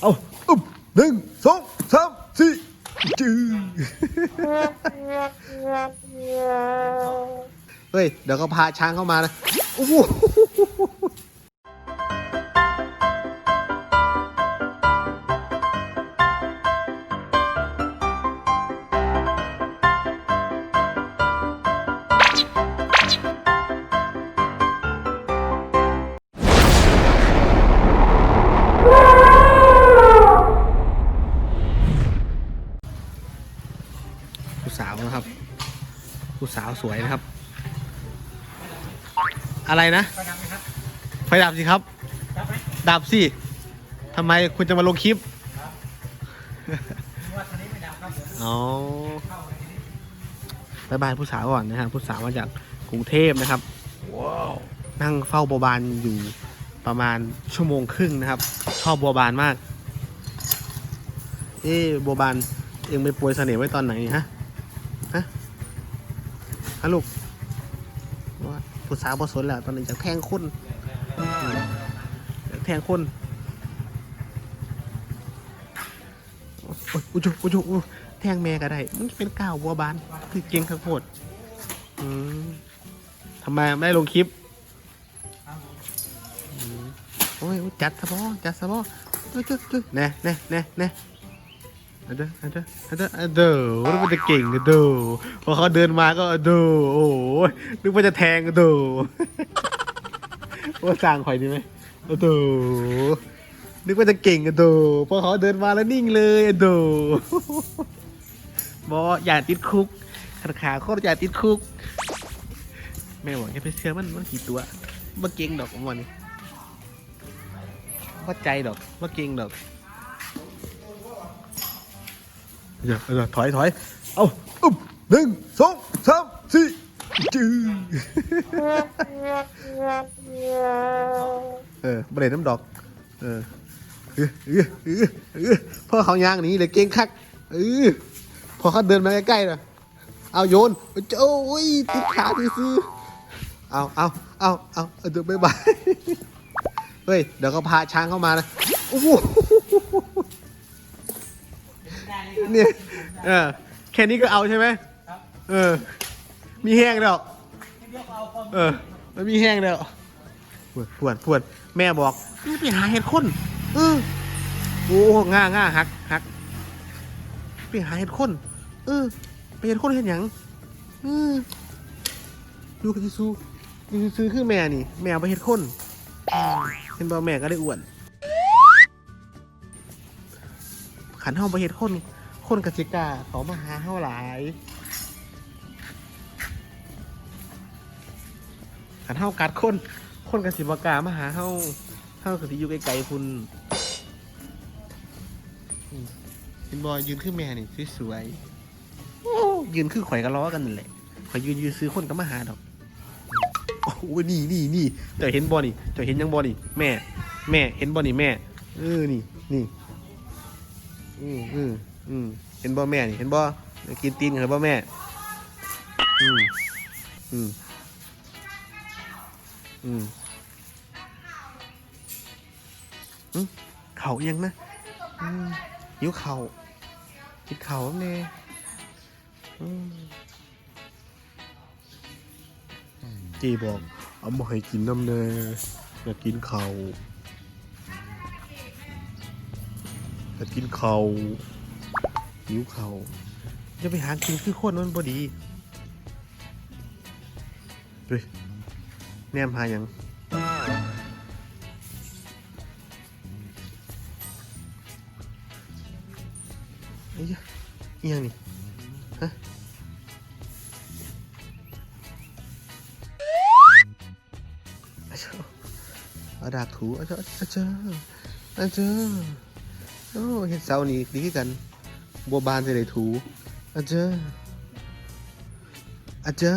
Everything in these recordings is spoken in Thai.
เอาอึ๊บหนึ่งสองสามสี่จื้อเฮ้ย เดี๋ยวก็พาช้างเข้ามานะโอ้โห ผู้สาวสวยนะครับ อะไรนะไฟดับสิครับ ดับสิทำไมคุณจะมาลงคลิปอ๋อบายบายผู้สาวก่อนนะฮะผู้สาวมาจากกรุงเทพนะครับ นั่งเฝ้าบัวบานอยู่ประมาณชั่วโมงครึ่งนะครับ ชอบบัวบานมาก เอ๊ะบัวบานเองไปป่วยเสน่ห์ไว้ตอนไหนนี่ฮะฮะ ฮะลูกว่าผู้สาวบสนแล้วตอนนี้จะแทงคนอืมอยากแทงคนโอ้ยอุจุอุจุอุแทงแม่ก็ได้มันเป็นก้าวบัวบาน คือเก่งข้าวโพดทำไมไม่ลงคลิปโอ้ยจัดสะบอจัดสะบอจุ๊จุ๊จุ๊แน่แน่แน่แน่ อันเด้ออันเด้ออันเดออันเด้อว่ามันจะเก่งกันเด้อพอเขาเดินมาก็อันเด้อโอ้ยนึกว่าจะแทงกันเด้อว่าสร้างข่อยดีไหมอันเด้อนึกว่าจะเก่งกันเด้อพอเขาเดินมาแล้วนิ่งเลยอันเด้อบออย่าติดคุกขาขาโคตรอย่าติดคุกแม่บอกแค่ไปเชื่อมันมันกี่ตัวมาเก่งดอกของมันนี่ว่าใจดอกว่าเก่งดอก เดี๋ยวเดี๋ยวถอยถอยเอาอึ๊บหนึ่งสองสามสี่จื้อเออเบรดน้ำดอก เออเออเออเออพ่อเขายางหนี้เลยเก่งคักเออพอเขาเดินมาใกล้ๆนะเอาโยนโอ้ยติดขาที่ซื้อเอาเอาเอาเอาเอาเดี๋ยวบ๊ายบายเฮ้ยเดี๋ยวก็พาช้างเข้ามานะโอ้โห เนี่ยเออแค่นี้ก็เอาใช่ไหมเออ มีแห้งแล้วเออแล้วมีแห้งแล้วปวดปวดปวดแม่บอกนี่ไปหาเห็ดข้นเออโอ้ง่าง่าหักหักไปหาเห็ดข้นเออไปเห็ดข้นเห็ดหยังเออดูกันซูดูซื้อคือแม่นี่ แม่เอาไปเห็ดข้นเห็นบ่แม่ก็ได้อ้วนขันห้องไปเห็ดข้น คนกสิกาเขามาหาเฮาหลายขันเฮากัดคน คนกสิบกามาหาเฮาเฮากสิอยู่ไกลๆคุณเห็นบอยยืนคือแม่นี่สวยๆยืนคือข่อยก็ล้อกันนั่นแหละข่อยยืนยืนซื้อคนก็มาหาดอกโอ้ยนี่นี่นี่จะเห็นบอนี่จะเห็นยังบอนี่แม่ แม่เห็นบอนี่แม่เออนี่นี่อืมอืม อืมเห็นบอแม่นี่เห็นบอกินตีนกันบอแม่ อืมอืมอืมอืมเขายังนะอืมหิวเขากินเข่าแน่จีบอกเอามาให้กินน้ำเนยอยากกินเขาอยากกินเข่า หิวเขาจะไปหากินคือคนมันพอดีเฮ้ยแนมหายังไอ้ยะเอียงนี่ฮะอาเจ้าเอาดาบถูอาเจ้าอาเจ้าอาเจ้าโอ้เห็นเสานี่ดีกัน บัวบานจะได้ถูอาเจ้าอาเจ้า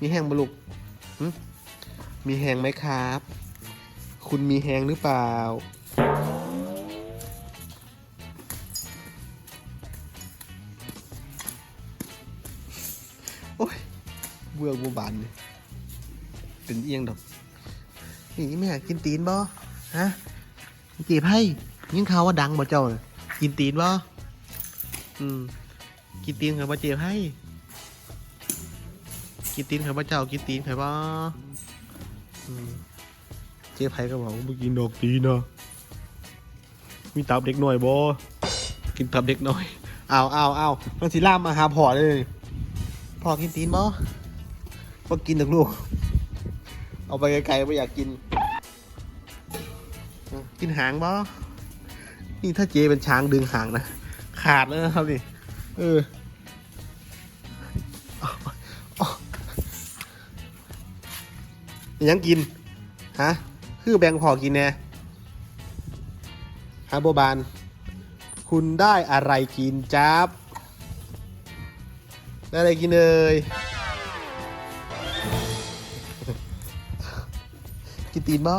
มีแห้งบลุกมีแห้งไหมครับ คุณมีแห้งหรือเปล่า โอ้ย เบื่อบัวบานเลยเป็นเอียงดอกนี่แม่กินตีนบ่ฮะจ็บให้ ยิ่งเขาวว่าดังบ่เจ้าน่ะกินตีนบ่อืม กินตีนเขาบ่เจ็บให้ กินตีนเขาบ่เจ้า กินตีนเขาบ่อืมเจ็บให้ก็บอกว่าบ่กินดอกตีนเนาะมีตับเด็กหน่อยบ่กินตับเด็กหน่อยเอาเอาเอามันสิล่ามมาหาพ่อเลยพ่อกินตีนบ่บ่กินดอกลูก เอาไปไกลๆไม่อยากกิน กินหางบ่ นี่ถ้าเจเป็นช้างดึงหางนะ ขาดแล้วนะครับนี่เออยังกิน ฮะ คือแบงพอกินแน่ฮะโบบาน คุณได้อะไรกินจ๊าบได้อะไรกินเลยกินตีนบ่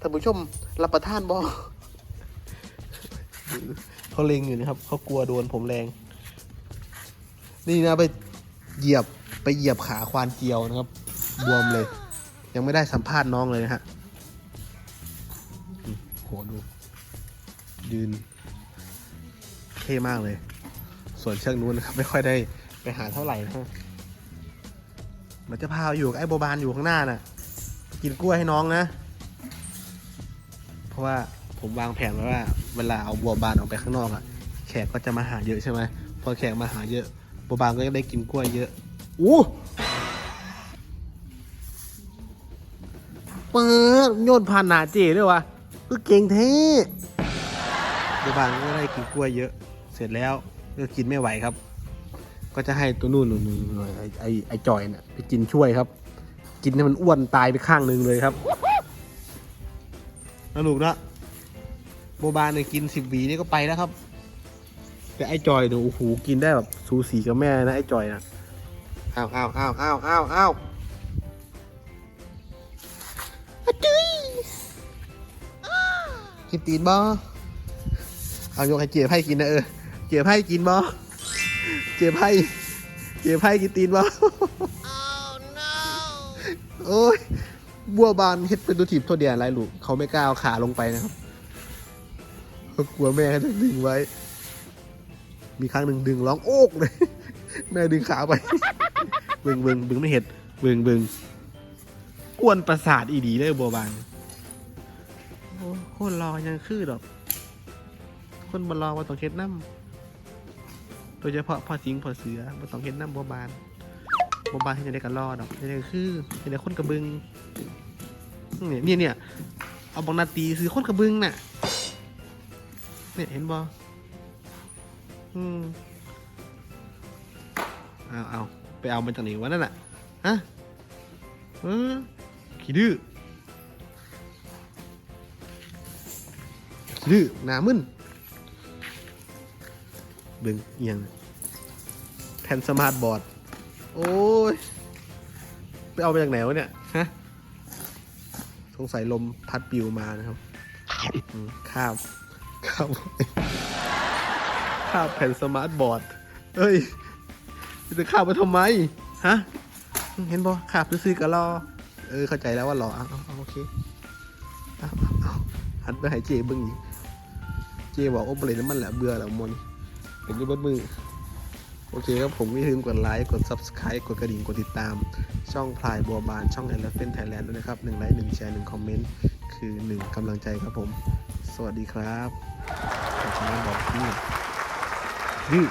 ท่านผู้ชม รับประทานบ่เขาเลงอยู่นะครับ เขากลัวโดนผมแรง นี่นะไปเหยียบไปเหยียบขาควานเจียวนะครับ บวมเลย ยังไม่ได้สัมภาษณ์น้องเลยนะฮะอืมโหดูยืนเท่มากเลย ส่วนเชือกนู้นนะครับ ไม่ค่อยได้ไปหาเท่าไหร่นะฮะมันจะพาอยู่กับไอ้โบบานอยู่ข้างหน้าน่ะ กินกล้วยให้น้องนะ เพราะว่าผมวางแผนไว้ว่า เวลาเอาบัวบานออกไปข้างนอกอะแขกก็จะมาหาเยอะใช่ไหมพอแขกมาหาเยอะบัวบานก็จะได้กินกล้วยเยอะอู้เปิดโยนผ่านหนาเจด้วยวะก็เก่งเท่บัวบานก็ได้กินกล้วยเยอะ เสร็จแล้วก็กินไม่ไหวครับ ก็จะให้ตัวนู่นนู่นนู่นนู่นไอ้ไอ้ไอ้จอยน่ะไปกินช่วยครับ กินให้มันอ้วนตายไปข้างหนึ่งเลยครับ สนุกนะโบบานเนี่ยกินสิบหวีนี่ก็ไปแล้วครับ แต่ไอ้จอยเนี่ยโอ้โหกินได้แบบสูสีกับแม่นะไอ้จอยนะอ้าวอ้าวอ้าวอ้าวอ้าวอ้าวอะจุ้ยกินตีนบ่เอายกให้เจี๊ยบให้กินนะเออเจี๊ยบให้กินบ่เจี๊ยบให้เจี๊ยบให้กินตีนบ่โอ้ย บัวบานเฮ็ดเป็นตัวถีบตัวเดียนอะไรลูกเขาไม่กล้าเอาขาลงไปนะครับเขากลัวแม่จะดึงไว้ มีครั้งหนึ่งดึงร้องโอกเลย แม่ดึงขาไปเบึงเบึงเบึงไม่เห็ดเบึงเบึงกวนประสาทอีดีเลยบัวบานโอ้โคนรอยังคือดอก คนบนรอว่าต้องเฮ็ดน้ำโดยเฉพาะพ่อสิงพ่อเสือว่าต้องเฮ็ดน้ำบัวบาน บมบาให้ได้กันรอดดอกให้ได้คือให้ได้คนกระบึงเนี่ยเนี่ยเนี่ยเอาบองนาตีซื้อคนกระบึงน่ะเนี่ยเห็นบออืมเอาเอาไปเอามาจากไหนวะนั่นน่ะฮะเออขี้ดื้อขี้ดื้อหนามึนเบิ่งเอียงแผ่นสมาร์ทบอร์ด โอ้ย ไปเอามาจากไหนวะเนี่ย ฮะ สงสัยลมพัดปิวมานะครับอืมข้ามข้ามข้ามแผ่นสมาร์ทบอร์ดเอ้ยจะข้ามไปทำไม ฮะ เห็นบ่ข้าบซื้อๆก็รอ เออ เข้าใจแล้วว่ารอเอาเอาเอาโอเคเอาเอาหันไปหายเจเบิ้งอีกเจบอกโอ้เปลี่ยนน้ำมันแหละเบื่อแล้วมนเป็นอยูเบดมือ โอเคครับผมไม่ลืมกดไลค์กด Subscribe กดกระดิ่งกดติดตาม ช่องพลายบัวบานช่อง Elephant Thailand ด้วยนะครับหนึ่งไลค์หนึ่งแชร์หนึ่งคอมเมนต์คือหนึ่งกำลังใจครับผม สวัสดีครับขอบคุณบอกพี่ดื้อ